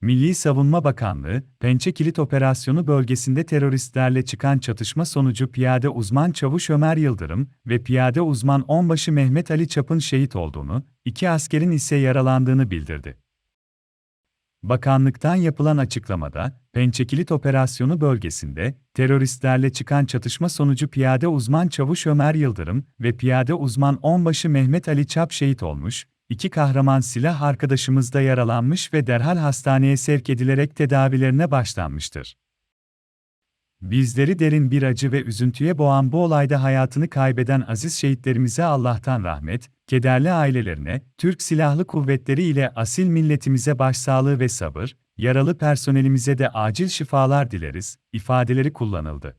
Milli Savunma Bakanlığı, Pençe Kilit Operasyonu bölgesinde teröristlerle çıkan çatışma sonucu piyade uzman çavuş Ömer Yıldırım ve piyade uzman onbaşı Mehmet Ali Çap'ın şehit olduğunu, iki askerin ise yaralandığını bildirdi. Bakanlıktan yapılan açıklamada, Pençekilit Operasyonu bölgesinde, teröristlerle çıkan çatışma sonucu piyade uzman çavuş Ömer Yıldırım ve piyade uzman onbaşı Mehmet Ali Çap şehit olmuş, iki kahraman silah arkadaşımız da yaralanmış ve derhal hastaneye sevk edilerek tedavilerine başlanmıştır. Bizleri derin bir acı ve üzüntüye boğan bu olayda hayatını kaybeden aziz şehitlerimize Allah'tan rahmet, kederli ailelerine, Türk Silahlı Kuvvetleri ile asil milletimize başsağlığı ve sabır, yaralı personelimize de acil şifalar dileriz, ifadeleri kullanıldı.